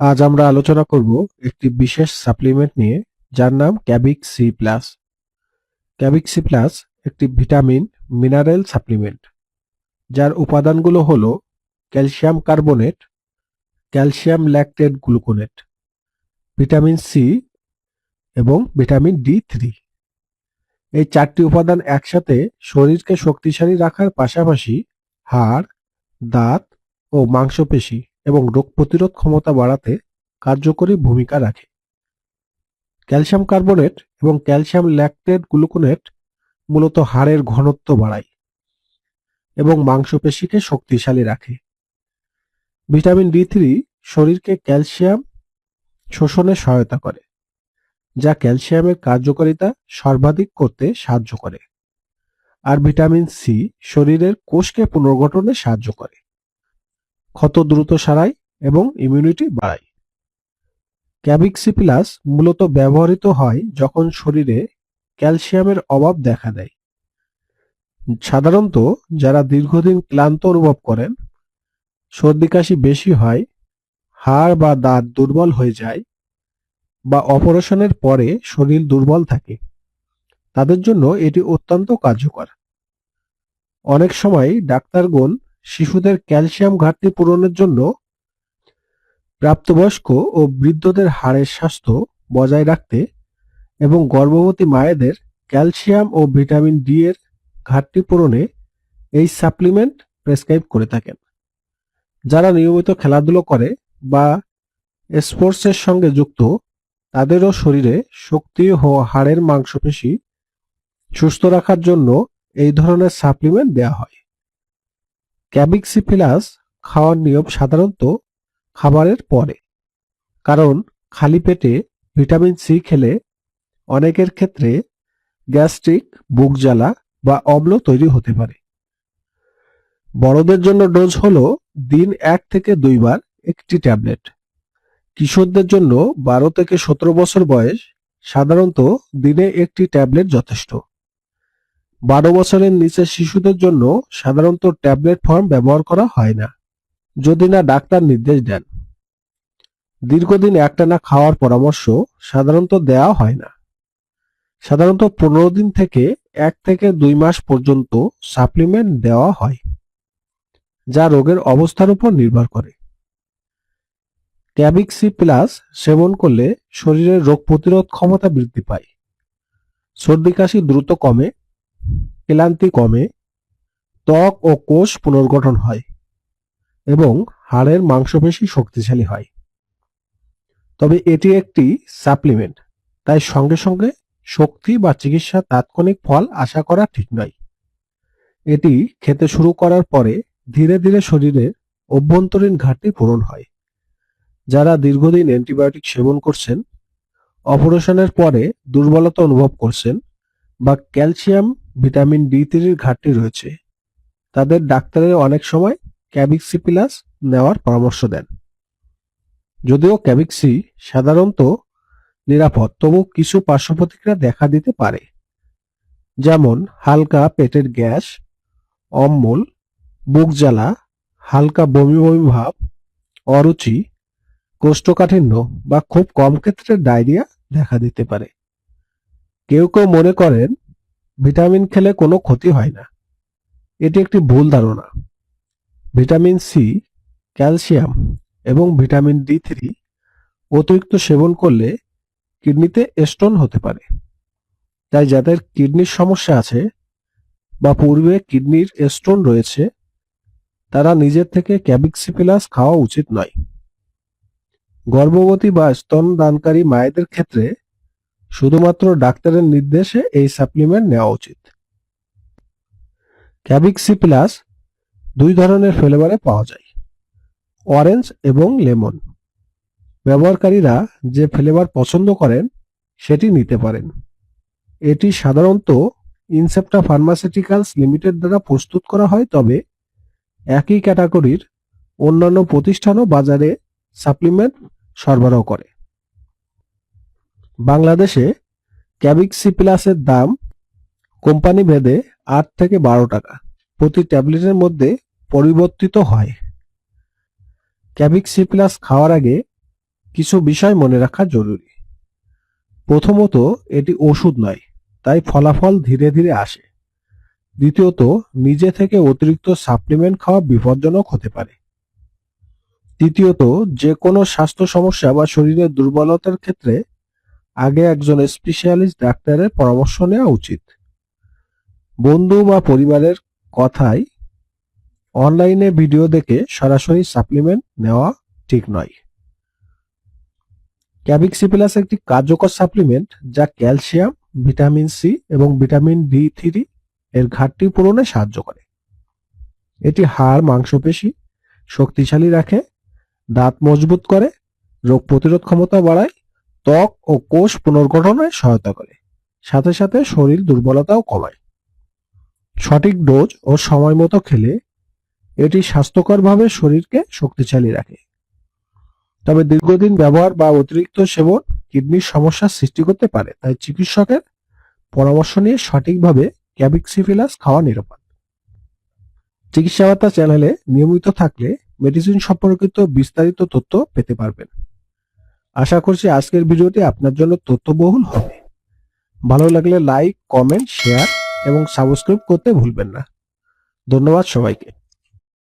আজ আমরা আলোচনা করব একটি বিশেষ সাপ্লিমেন্ট নিয়ে, যার নাম Cabic C plus Cabic C plus একটি ভিটামিন মিনারেল সাপ্লিমেন্ট যার উপাদানগুলো হল calcium carbonate calcium lactate gluconate vitamin C এবং ভিটামিন ডি থ্রি এই চারটি উপাদান একসাথে শরীরকে শক্তিশালী রাখার পাশাপাশি হাড়, দাঁত ও মাংসপেশি এবং রোগ প্রতিরোধ ক্ষমতা বাড়াতে কার্যকরী ভূমিকা রাখে। ক্যালসিয়াম কার্বনেট এবং ক্যালসিয়াম ল্যাকটেট গ্লুকোনেট মূলত হাড়ের ঘনত্ব বাড়ায় এবং মাংসপেশিকে শক্তিশালী রাখে। ভিটামিন ডি থ্রি শরীরকে ক্যালসিয়াম শোষণে সহায়তা করে, যা ক্যালসিয়ামের কার্যকারিতা সর্বাধিক করতে সাহায্য করে। আর ভিটামিন সি শরীরের কোষকে পুনর্গঠনে সাহায্য করে। ক্ষত দ্রুত সারায় এবং ইমিউনিটি বাড়ায়। ক্যাবিক্সি প্লাস মূলত ব্যবহৃত হয় যখন শরীরে ক্যালসিয়ামের অভাব দেখা দেয়। সাধারণত যারা দীর্ঘদিন ক্লান্ত অনুভব করেন সর্দি কাশি বেশি হয়, হাড় বা দাঁত দুর্বল হয়ে যায় বা অপারেশনের পরে শরীর দুর্বল থাকে, তাদের জন্য এটি অত্যন্ত কার্যকর। অনেক সময় ডাক্তারগণ শিশুদের ক্যালসিয়াম ঘাটতি পূরণের জন্য প্রাপ্তবয়স্ক ও বৃদ্ধদের হাড়ের স্বাস্থ্য বজায় রাখতে এবং গর্ভবতী মায়েদের ক্যালসিয়াম ও ভিটামিন ডি এর ঘাটতি পূরণে এই সাপ্লিমেন্ট প্রেসক্রাইব করে থাকেন। যারা নিয়মিত খেলাধুলো করে বা স্পোর্টসের সঙ্গে যুক্ত, তাদেরও শরীরে শক্তি ও হাড়ের মাংসপেশি সুস্থ রাখার জন্য এই ধরনের সাপ্লিমেন্ট দেওয়া হয়। ক্যাবিক্সিফিলাস খাওয়ার নিয়ম সাধারণত খাবারের পরে। কারণ খালি পেটে ভিটামিন সি খেলে অনেকের ক্ষেত্রে গ্যাস্ট্রিক, বুক জ্বালা বা অম্ল তৈরি হতে পারে। বড়দের জন্য ডোজ হল দিন এক থেকে দুইবার একটি ট্যাবলেট। কিশোরদের জন্য বারো থেকে সতেরো বছর বয়স সাধারণত দিনে একটি ট্যাবলেট যথেষ্ট। বারো বছরের নিচে শিশুদের জন্য সাধারণত ট্যাবলেট ফর্ম ব্যবহার করা হয় না, যদি না ডাক্তার নির্দেশ দেন। দীর্ঘদিন একটানা খাওয়ার পরামর্শ সাধারণত দেওয়া হয় না। সাধারণত পনেরো দিন থেকে এক থেকে দুই মাস পর্যন্ত সাপ্লিমেন্ট দেওয়া হয়, যা রোগের অবস্থার উপর নির্ভর করে। ক্যাবিক্সি প্লাস সেবন করলে শরীরের রোগ প্রতিরোধ ক্ষমতা বৃদ্ধি পায়। সর্দি কাশি দ্রুত কমে ক্লান্তি কমে ত্বক ও কোষ পুনর্গঠন হয় এবং হাড়ের মাংসপেশি শক্তিশালী হয়। তবে এটি একটি সাপ্লিমেন্ট তাই সঙ্গে সঙ্গে শক্তি বা চিকিৎসা তাৎক্ষণিক ফল আশা করা ঠিক নয়। এটি খেতে শুরু করার পরে ধীরে ধীরে শরীরের অভ্যন্তরীণ ঘাটতি পূরণ হয়। যারা দীর্ঘদিন অ্যান্টিবায়োটিক সেবন করছেন, অপারেশনের পরে দুর্বলতা অনুভব করছেন বা ক্যালসিয়াম ভিটামিন ডি থ্রির ঘাটতি রয়েছে। তাদের ডাক্তারের অনেক সময় ক্যাবিক্সি প্লাস নেওয়ার পরামর্শ দেন। যদিও ক্যাবিক্সি সাধারণত নিরাপদ, তবু কিছু পার্শ্ব প্রতিক্রিয়া দেখা দিতে পারে। যেমন, হালকা পেটের গ্যাস, অম্বল, বুক জ্বালা, হালকা বমি বমি ভাব, অরুচি, কোষ্ঠকাঠিন্য বা খুব কম ক্ষেত্রে ডায়রিয়া দেখা দিতে পারে। কেউ কেউ মনে করেন ভিটামিন খেলে কোনো ক্ষতি হয় না। এটি একটি ভুল ধারণা। ভিটামিন সি, ক্যালসিয়াম এবং ভিটামিন ডি থ্রি অতিরিক্ত সেবন করলে কিডনিতে স্টোন হতে পারে। তাই যাদের কিডনির সমস্যা আছে বা পূর্বে কিডনির স্টোন রয়েছে, তারা নিজের থেকে ক্যাবিক্সিপিলাস খাওয়া উচিত নয়। গর্ভবতী বা স্তন দানকারী মায়েদের ক্ষেত্রে শুধুমাত্র ডাক্তারের নির্দেশে এই সাপ্লিমেন্ট নেওয়া উচিত। ক্যাবিক্সি প্লাস দুই ধরনের ফ্লেভারে পাওয়া যায়। অরেঞ্জ এবং লেমন ব্যবহারকারীরা যে ফ্লেভার পছন্দ করেন, সেটি নিতে পারেন। এটি সাধারণত ইনসেপ্টা ফার্মাসিউটিক্যালস লিমিটেড দ্বারা প্রস্তুত করা হয়, তবে একই ক্যাটাগরির অন্যান্য প্রতিষ্ঠানও বাজারে সাপ্লিমেন্ট সরবরাহ করে। বাংলাদেশে ক্যাবিক্সি প্লাসের দাম কোম্পানি ভেদে আট থেকে বারো টাকা। প্রতি ট্যাবলেটের মধ্যে পরিবর্তিত হয়। ক্যাবিক্সি প্লাস খাওয়ার আগে কিছু বিষয় মনে রাখা জরুরি। প্রথমত, এটি ওষুধ নয়, তাই ফলাফল ধীরে ধীরে আসে। দ্বিতীয়ত, নিজে থেকে অতিরিক্ত সাপ্লিমেন্ট খাওয়া বিপজ্জনক হতে পারে। তৃতীয়ত, যে কোনো স্বাস্থ্য সমস্যা বা শরীরের দুর্বলতার ক্ষেত্রে আগে একজন স্পেশালিস্ট ডাক্তারের পরামর্শ নেওয়া উচিত। বন্ধু বা পরিবারের কথায় অনলাইনে ভিডিও দেখে সরাসরি সাপ্লিমেন্ট নেওয়া ঠিক নয়। ক্যাবিক্সিপিলাস একটি কার্যকর সাপ্লিমেন্ট যা ক্যালসিয়াম ভিটামিন সি এবং ভিটামিন ডি থ্রি এর ঘাটতি পূরণে সাহায্য করে। এটি হাড়, মাংসপেশি শক্তিশালী রাখে, দাঁত মজবুত করে, রোগ প্রতিরোধ ক্ষমতা বাড়ায় ত্বক ও কোষ পুনর্গঠনে সহায়তা করে। সাথে সাথে শরীর দুর্বলতাও কমায়। সঠিক ডোজ ও সময় মতো খেলে এটি স্বাস্থ্যকরভাবে শরীরকে শক্তিশালী রাখে। তবে দীর্ঘদিন ব্যবহার বা অতিরিক্ত সেবন কিডনির সমস্যার সৃষ্টি করতে পারে, তাই চিকিৎসকের পরামর্শ নিয়ে সঠিকভাবে ক্যাবিক্সিফিলাস খাওয়া নিরাপদ। চিকিৎসা বার্তা চ্যানেলে নিয়মিত থাকলে মেডিসিন সম্পর্কিত বিস্তারিত তথ্য পেতে পারবেন। আশা করছি আজকের ভিডিওটি আপনার জন্য তথ্যবহুল হবে। ভালো লাগলে লাইক, কমেন্ট, শেয়ার এবং সাবস্ক্রাইব করতে ভুলবেন না। ধন্যবাদ সবাইকে।